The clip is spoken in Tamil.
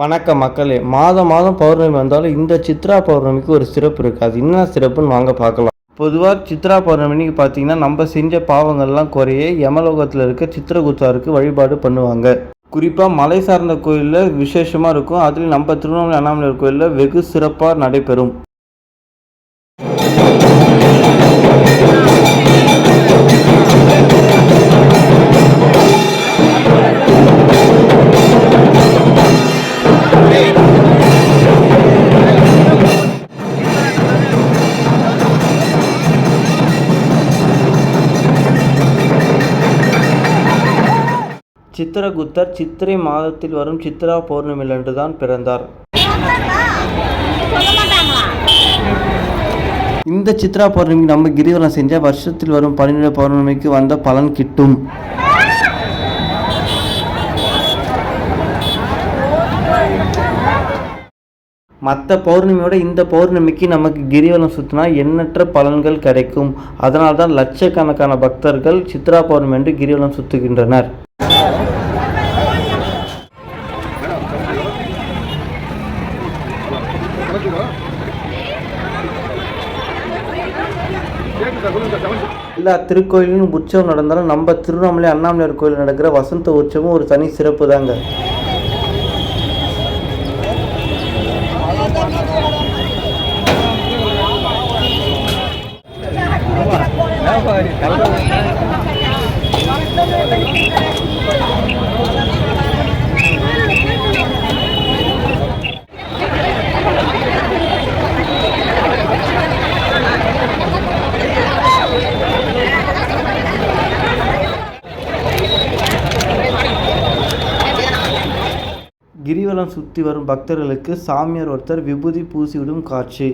வணக்கம் மக்களே மாதம் மாதம் பௌர்ணமி வந்தாலும் இந்த சித்ரா பௌர்ணமிக்கு ஒரு சிறப்பு இருக்குது அது என்ன சிறப்புன்னு வாங்க பார்க்கலாம். பொதுவாக சித்ரா பௌர்ணமிக்கு பார்த்தீங்கன்னா நம்ம செஞ்ச பாவங்கள்லாம் குறைய யமலோகத்தில் இருக்க சித்திரகுத்தாருக்கு வழிபாடு பண்ணுவாங்க. குறிப்பாக மலை சார்ந்த கோயிலில் விசேஷமாக இருக்கும். அதுலேயும் நம்ம திருவண்ணாமலை அண்ணாமலையார் கோயிலில் வெகு சிறப்பாக நடைபெறும். சித்திரகுப்தர் சித்திரை மாதத்தில் வரும் சித்ரா பௌர்ணமியிலன்று தான் பிறந்தார். இந்த சித்ரா பௌர்ணமிக்கு நம்ம கிரிவலம் செஞ்சால் வருஷத்தில் வரும் பன்னிரெண்டு பௌர்ணமிக்கு வந்த பலன் கிட்டும். மற்ற பௌர்ணமியோட இந்த பௌர்ணமிக்கு நமக்கு கிரிவலம் சுற்றினா எண்ணற்ற பலன்கள் கிடைக்கும். அதனால்தான் லட்சக்கணக்கான பக்தர்கள் சித்ரா பௌர்ணமி என்று கிரிவலம் சுற்றுகின்றனர் எல்லா திருக்கோயிலும் உற்சவம் நடந்தாலும் நம்ம திருவண்ணாமலை அண்ணாமலையார் கோயில் நடக்கிற வசந்த உற்சவம் ஒரு தனி சிறப்பு தாங்க கிரிவலம் சுற்றி வரும் பக்தர்களுக்கு சாமியார் ஒருத்தர் விபூதி பூசிவிடும் காட்சி.